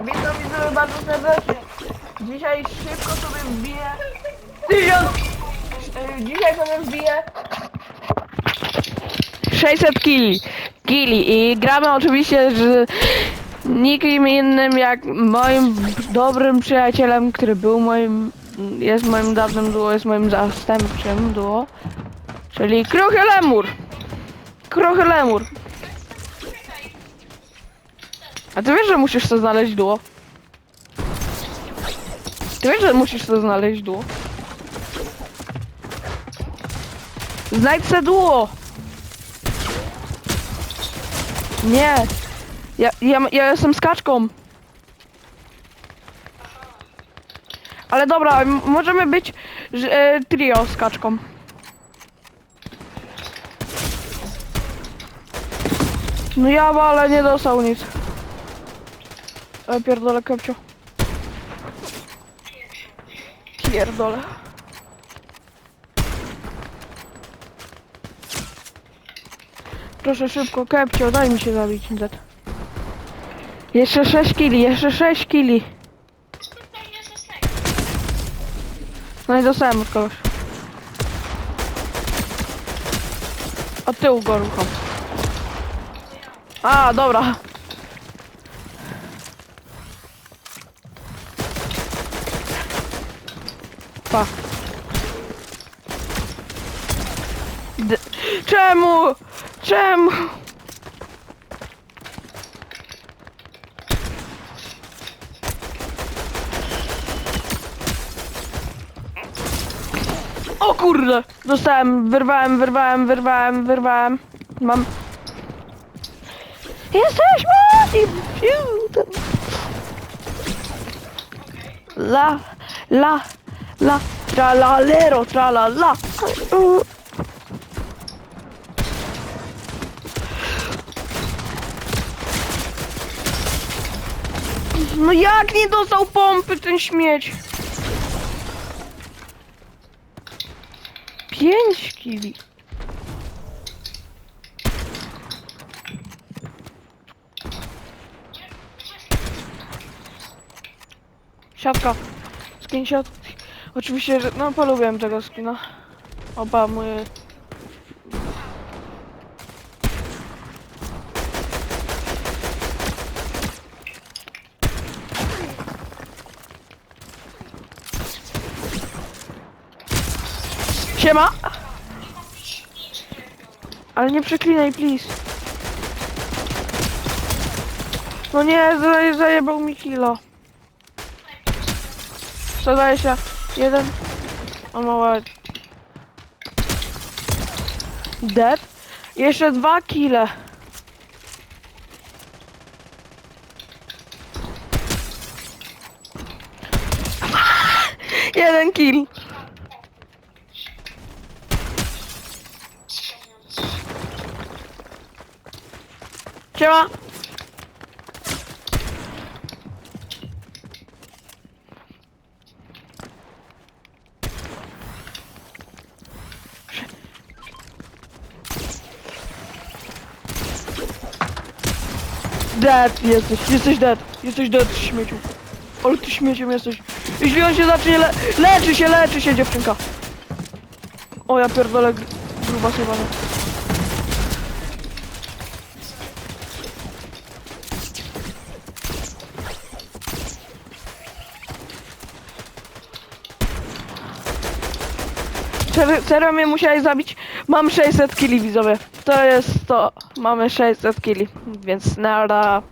Witam widzowie bardzo serdecznie. Dzisiaj szybko sobie wbiję tysiąc. e, Dzisiaj sobie wbiję 600 kili. Kili i gramy oczywiście z nikim innym jak moim dobrym przyjacielem, który był moim, jest moim dawnym duo, jest moim zastępczym duo, czyli Kruchy Lemur. Kruchy Lemur. A ty wiesz, że musisz to znaleźć duo? Ty wiesz, że musisz to znaleźć duo? Znajdź se duo! Nie! Ja, ja, ja jestem skaczką. Ale dobra, możemy być e, trio z kaczką. No ja ale nie dostał nic. E, pierdolę kepcio. Pierdolę. Proszę szybko, kepcio, daj mi się zabić, Zet. Jeszcze 6 kili, jeszcze 6 kili. No i dostałem od kogoś. Od tyłu go rucham. A, dobra. Pa. D czemu? Czemu? O kurde! Dostałem, wyrwałem, wyrwałem, wyrwałem, wyrwałem. Mam... Jesteśmy! I La, la, la, tra la lero, tra la la. No jak nie dostał pompy ten śmieć? Pięć kili. Siatka. Skin siatki. Oczywiście, że no polubiłem tego skina. Oba moje... Siema! Ale nie przeklinaj, please. No nie, zaje- zajebał mi kilo. 120. Jeden. O mała. Dead. Jeszcze dwa kile. Jeden kill. Siema. Dead jesteś, jesteś dead, jesteś dead śmieciu. Ale ty śmieciem jesteś. Jeśli on się zacznie le leczy się, leczy się dziewczynka. O ja pierdolę gr- gruba zjebana. Serio, mnie musiałeś zabić? Mam 600 kili widzowie. To jest to. Mamy 600 kili, więc nara.